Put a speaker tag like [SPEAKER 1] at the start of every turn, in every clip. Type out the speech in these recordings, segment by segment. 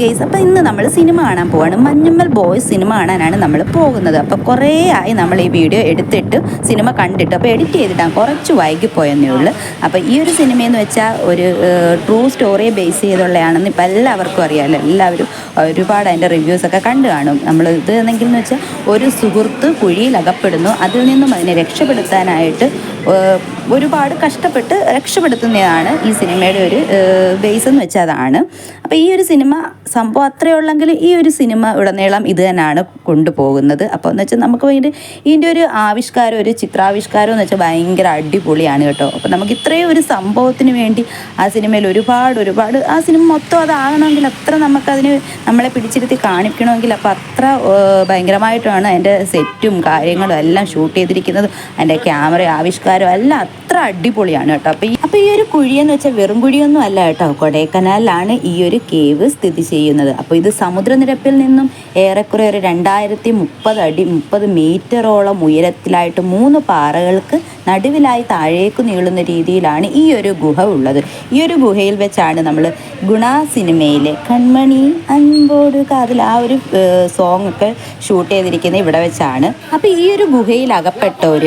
[SPEAKER 1] Guys അപ്പോൾ ഇന്ന് നമ്മൾ സിനിമ കാണാൻ പോവാണ്. മഞ്ഞമ്മൽ ബോയ്സ് സിനിമ കാണാനാണ് നമ്മൾ പോകുന്നത്. അപ്പോൾ കുറേ ആയി നമ്മൾ ഈ വീഡിയോ എടുത്തിട്ട് സിനിമ കണ്ടിട്ട്. അപ്പോൾ എഡിറ്റ് ചെയ്തിട്ടാണ് കുറച്ച് വൈകിപ്പോയെന്നേ ഉള്ളൂ. അപ്പോൾ ഈ ഒരു സിനിമയെന്ന് വെച്ചാൽ ഒരു ട്രൂ സ്റ്റോറിയെ ബേസ് ചെയ്തുള്ളതാണെന്ന് ഇപ്പം എല്ലാവർക്കും അറിയാമല്ലോ എല്ലാവരും ഒരുപാട് അതിന്റെ റിവ്യൂസൊക്കെ കണ്ടു കാണും. നമ്മൾ ഇത് എന്നെങ്കിൽ എന്ന് വെച്ചാൽ ഒരു സുഹൃത്ത് കുഴിയിൽ അകപ്പെടുന്നു. അതിൽ നിന്നും അതിനെ രക്ഷപ്പെടുത്താനായിട്ട് ഒരുപാട് കഷ്ടപ്പെട്ട് രക്ഷപ്പെടുത്തുന്നതാണ് ഈ സിനിമയുടെ ഒരു ബേസ് എന്ന് വെച്ചാൽ അതാണ്. അപ്പോൾ ഈ ഒരു സിനിമ സംഭവം അത്രയേ ഈ ഒരു സിനിമ ഉടനീളം ഇത് തന്നെയാണ് കൊണ്ടുപോകുന്നത്. അപ്പോൾ എന്ന് വെച്ചാൽ നമുക്ക് വേണ്ടി ഇതിന്റെ ഒരു ആവിഷ്കാരം ഒരു ചിത്രാവിഷ്കാരം എന്ന് വെച്ചാൽ ഭയങ്കര അടിപൊളിയാണ് കേട്ടോ. അപ്പോൾ നമുക്ക് ഇത്രയും ഒരു സംഭവത്തിന് വേണ്ടി ആ സിനിമയിൽ ഒരുപാട് ഒരുപാട് ആ സിനിമ മൊത്തം അതാകണമെങ്കിൽ അത്ര നമുക്കതിന് നമ്മളെ പിടിച്ചിരുത്തി കാണിക്കണമെങ്കിൽ അപ്പോൾ അത്ര ഭയങ്കരമായിട്ടാണ് അതിന്റെ സെറ്റും കാര്യങ്ങളും എല്ലാം ഷൂട്ട് ചെയ്തിരിക്കുന്നത്. അതിന്റെ ക്യാമറ ആവിഷ്കാരം എല്ലാം അത്ര അടിപൊളിയാണ് കേട്ടോ. അപ്പോൾ ഈ ഈ ഒരു കുഴിയെന്ന് വെച്ചാൽ വെറും കുഴിയൊന്നും അല്ല കേട്ടോ. കൊടൈക്കനാലിലാണ് ഈ ഒരു കേവ് സ്ഥിതി ചെയ്യുന്നത്. അപ്പോൾ ഇത് സമുദ്രനിരപ്പിൽ നിന്നും ഏറെക്കുറെ ഒരു രണ്ടായിരത്തി മുപ്പത് അടി മുപ്പത് മീറ്ററോളം ഉയരത്തിലായിട്ട് മൂന്ന് പാറകൾക്ക് നടുവിലായി താഴേക്ക് നീളുന്ന രീതിയിലാണ് ഈ ഒരു ഗുഹ ഉള്ളത്. ഈ ഒരു ഗുഹയിൽ വെച്ചാണ് നമ്മൾ ഗുണ സിനിമയിലെ കൺമണി അൻപോട് കാതിൽ ആ ഒരു സോങ് ഒക്കെ ഷൂട്ട് ചെയ്തിരിക്കുന്നത് ഇവിടെ വെച്ചാണ്. അപ്പോൾ ഈ ഒരു ഗുഹയിൽ അകപ്പെട്ടവർ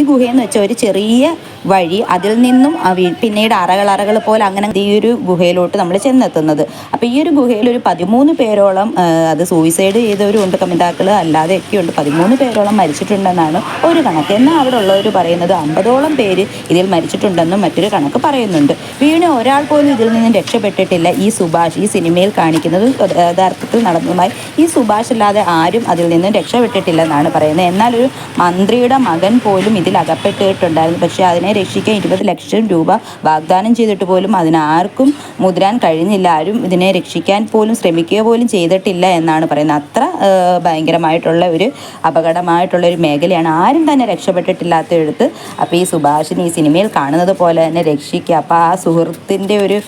[SPEAKER 1] ഈ ഗുഹയെന്ന് വെച്ചാൽ ഒരു ചെറിയ വഴി അതിൽ നിന്നും പിന്നീട് അറകൾ അറകൾ പോലെ അങ്ങനെ ഈ ഒരു ഗുഹയിലോട്ട് നമ്മൾ ചെന്നെത്തുന്നത്. അപ്പോൾ ഈ ഒരു ഗുഹയിൽ ഒരു പതിമൂന്ന് പേരോളം അത് സൂയിസൈഡ് ചെയ്തവരും ഉണ്ട് കമിതാക്കൾ ഉണ്ട് പതിമൂന്ന് പേരോളം മരിച്ചിട്ടുണ്ടെന്നാണ് ഒരു കണക്ക്. എന്നാൽ അവിടെ ഉള്ളവർ പറയുന്നത്? അമ്പതോളം പേര് ഇതിൽ മരിച്ചിട്ടുണ്ടെന്നും മറ്റൊരു കണക്ക് പറയുന്നുണ്ട്. വീണ് ഒരാൾ പോലും ഇതിൽ നിന്നും രക്ഷപ്പെട്ടിട്ടില്ല. ഈ സുഭാഷ് ഈ സിനിമയിൽ കാണിക്കുന്നത് യഥാർത്ഥത്തിൽ നടന്നതുമായി ഈ സുഭാഷ് അല്ലാതെ ആരും അതിൽ നിന്നും രക്ഷപ്പെട്ടിട്ടില്ലെന്നാണ് പറയുന്നത്. എന്നാൽ ഒരു മന്ത്രിയുടെ മകൻ പോലും ഇതിൽ അകപ്പെട്ടിട്ടുണ്ടായിരുന്നു. പക്ഷേ അതിനെ രക്ഷിക്കാൻ ഇരുപത് ലക്ഷം രൂപ വാഗ്ദാനം ചെയ്തിട്ട് പോലും അതിനാർക്കും മുതിരാൻ കഴിഞ്ഞില്ല. ആരും ഇതിനെ രക്ഷിക്കാൻ പോലും ശ്രമിക്കുക പോലും ചെയ്തിട്ടില്ല എന്നാണ് പറയുന്നത്. അത്ര ഭയങ്കരമായിട്ടുള്ള ഒരു അപകടമായിട്ടുള്ള ഒരു മേഖലയാണ്. ആരും തന്നെ രക്ഷപ്പെട്ടിട്ടില്ലാത്തടുത്ത് അപ്പോൾ ഈ സുഭാഷിന് ഈ സിനിമയിൽ കാണുന്നത് പോലെ തന്നെ രക്ഷിക്കുക. അപ്പോൾ ആ സുഹൃത്തിന്റെ ഒരു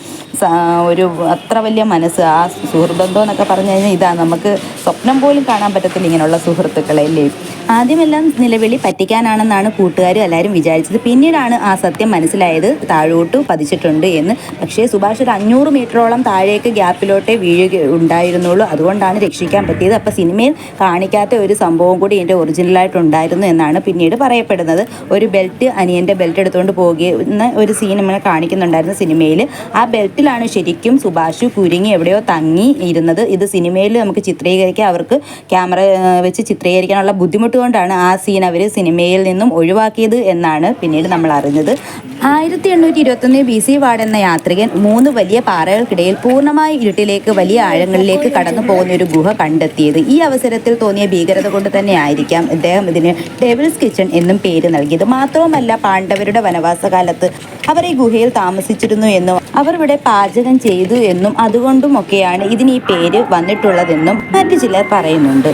[SPEAKER 1] ഒരു അത്ര വലിയ മനസ്സ് ആ സുഹൃബന്ധം എന്നൊക്കെ പറഞ്ഞു കഴിഞ്ഞാൽ ഇതാ നമുക്ക് സ്വപ്നം പോലും കാണാൻ പറ്റത്തില്ല ഇങ്ങനെയുള്ള സുഹൃത്തുക്കളെ അല്ലേ? ആദ്യമെല്ലാം നിലവിളി പറ്റിക്കാനാണെന്നാണ് കൂട്ടുകാരും എല്ലാവരും വിചാരിച്ചത്. പിന്നീടാണ് ആ സത്യം മനസ്സിലായത്. താഴോട്ട് പതിച്ചിട്ടുണ്ട് എന്ന്. പക്ഷേ സുഭാഷ് ഒരു അഞ്ഞൂറ് മീറ്ററോളം താഴേക്ക് ഗ്യാപ്പിലോട്ടേ വീഴുക ഉണ്ടായിരുന്നുള്ളൂ. അതുകൊണ്ടാണ് രക്ഷിക്കാൻ പറ്റിയത്. അപ്പോൾ സിനിമയിൽ കാണിക്കാത്ത ഒരു സംഭവം കൂടി എന്റെ ഒറിജിനലായിട്ട് ഉണ്ടായിരുന്നു എന്നാണ് പിന്നീട് പറയപ്പെടുന്നത്. ഒരു ബെൽറ്റ് അനിയന്റെ ബെൽറ്റ് എടുത്തുകൊണ്ട് പോകുന്ന ഒരു സീൻ നമ്മളെ കാണിക്കുന്നുണ്ടായിരുന്നു സിനിമയിൽ. ആ ബെൽറ്റിലാണ് ശരിക്കും സുഭാഷ് കുരുങ്ങി എവിടെയോ തങ്ങി ഇരുന്നത്. ഇത് സിനിമയിൽ നമുക്ക് ചിത്രീകരിക്കാൻ അവർക്ക് ക്യാമറ വെച്ച് ചിത്രീകരിക്കാനുള്ള ബുദ്ധിമുട്ട് കൊണ്ടാണ് ആ സീൻ അവർ സിനിമയിൽ നിന്നും ഒഴിവാക്കിയത് എന്നാണ് പിന്നീട് നമ്മൾ അറിഞ്ഞത്. ആയിരത്തി എണ്ണൂറ്റി ഇരുപത്തൊന്ന് ബി സി വാർഡ് എന്ന യാത്രികൻ മൂന്ന് വലിയ പാറകൾക്കിടയിൽ പൂർണമായി ഇരുട്ടിലേക്ക് വലിയ ആഴങ്ങളിലേക്ക് കടന്നു പോകുന്ന ഒരു ഗുഹ കണ്ടെത്തിയത്. ഈ അവസരത്തിൽ തോന്നിയ ഭീകരത കൊണ്ട് തന്നെ ആയിരിക്കാം അദ്ദേഹം ഇതിന് ഡെവിൾസ് കിച്ചൺ എന്നും പേര് നൽകിയത്. മാത്രവുമല്ല പാണ്ഡവരുടെ വനവാസകാലത്ത് അവർ ഈ ഗുഹയിൽ താമസിച്ചിരുന്നു എന്നും അവർ ഇവിടെ പാചകം ചെയ്തു എന്നും അതുകൊണ്ടുമൊക്കെയാണ് ഇതിന് ഈ പേര് വന്നിട്ടുള്ളതെന്നും മറ്റു ചിലർ പറയുന്നുണ്ട്.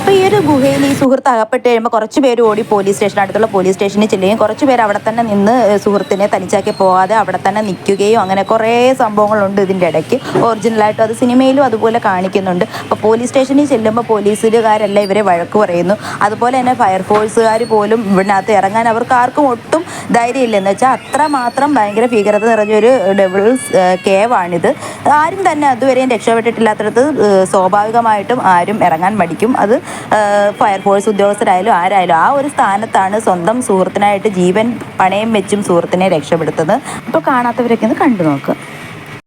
[SPEAKER 1] അപ്പോൾ ഈ ഒരു ഗുഹയിൽ ഈ സുഹൃത്ത് അകപ്പെട്ട് കഴിയുമ്പോൾ കുറച്ച് പേര് ഓടി പോലീസ് സ്റ്റേഷൻ അടുത്തുള്ള പോലീസ് സ്റ്റേഷനിൽ ചെല്ലുകയും കുറച്ച് പേര് അവിടെ തന്നെ നിന്ന് സുഹൃത്തിനെ തനിച്ചാക്കി പോകാതെ അവിടെ തന്നെ നിൽക്കുകയും അങ്ങനെ കുറേ സംഭവങ്ങളുണ്ട് ഇതിന്റെ ഇടയ്ക്ക്. ഒറിജിനലായിട്ട് അത് സിനിമയിലും അതുപോലെ കാണിക്കുന്നുണ്ട്. അപ്പോൾ പോലീസ് സ്റ്റേഷനിൽ ചെല്ലുമ്പോൾ പോലീസുകാരെല്ലാം ഇവരെ വഴക്ക് പറയുന്നു. അതുപോലെ തന്നെ ഫയർഫോഴ്സുകാർ പോലും ഇതിനകത്ത് ഇറങ്ങാൻ അവർക്ക് ആർക്കും ഒട്ടും ധൈര്യമില്ലെന്ന് വെച്ചാൽ അത്ര മാത്രം ഭയങ്കര ഭീകരത നിറഞ്ഞൊരു ഡെവിൾസ് കേവാണിത്. ആരും തന്നെ അതുവരെയും രക്ഷപ്പെട്ടിട്ടില്ലാത്തടത്ത് സ്വാഭാവികമായിട്ടും ആരും ഇറങ്ങാൻ മടിക്കും. അത് ഫയർഫോഴ്സ് ഉദ്യോഗസ്ഥരായാലും ആരായാലും ആ ഒരു സ്ഥാനത്താണ് സ്വന്തം സുഹൃത്തിനായിട്ട് ജീവൻ പണയം വെച്ചും സുഹൃത്തിനെ രക്ഷപ്പെടുത്തുന്നത്. അപ്പോൾ കാണാത്തവരൊക്കെ ഒന്ന് കണ്ടു നോക്കുക